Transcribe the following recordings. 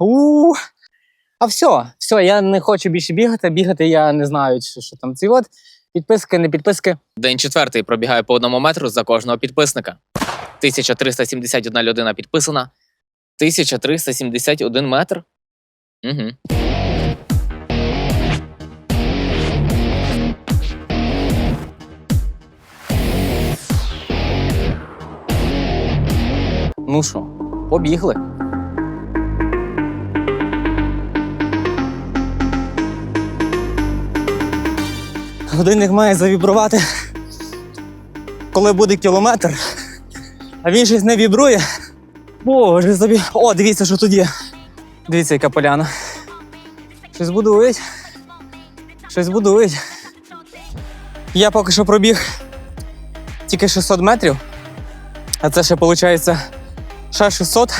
У. А все, все, я не хочу більше бігати. Бігати я не знаю, що, що там. Ці от підписки, не підписки. День четвертий пробігає по одному метру за кожного підписника. 1371 людина підписана. 1371 метр. Угу. Ну що, побігли. Годинник має завібрувати, коли буде кілометр, а він щось не вібрує. Боже собі. О, дивіться, що тут є. Дивіться, яка поляна. Щось будують. Щось будують. Я поки що пробіг тільки 600 метрів. А це ще виходить ще 600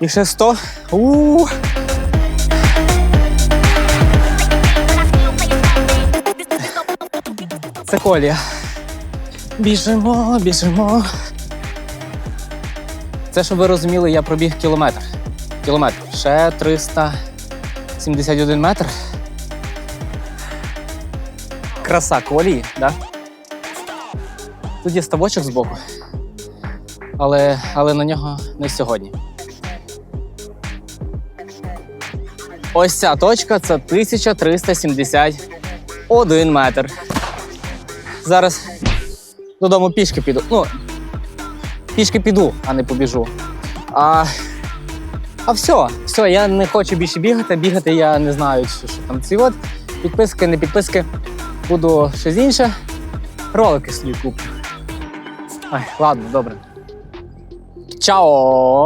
і ще 100. у Це колія. Біжимо, біжимо. Це, щоб ви розуміли, я пробіг кілометр. Кілометр. Ще 371 метр. Краса колії, да? Тут є ставочок збоку але, але на нього не сьогодні. Ось ця точка це 1371 метр. Зараз додому пішки піду. Ну, пішки піду, а не побіжу. А, а все, все, я не хочу більше бігати. Бігати я не знаю, що, що там ці от. Підписки, не підписки. Буду щось інше. Ролики собі куплю. Ай, ладно, добре. Чао!